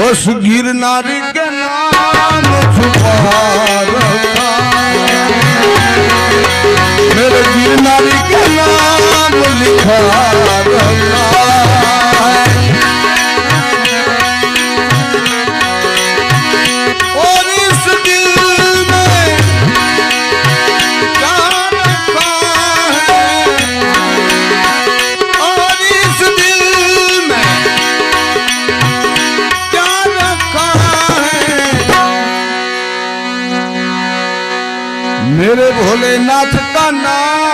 બસ ગિરનાર કે નામ છુપા मेरे भोलेनाथ का नाम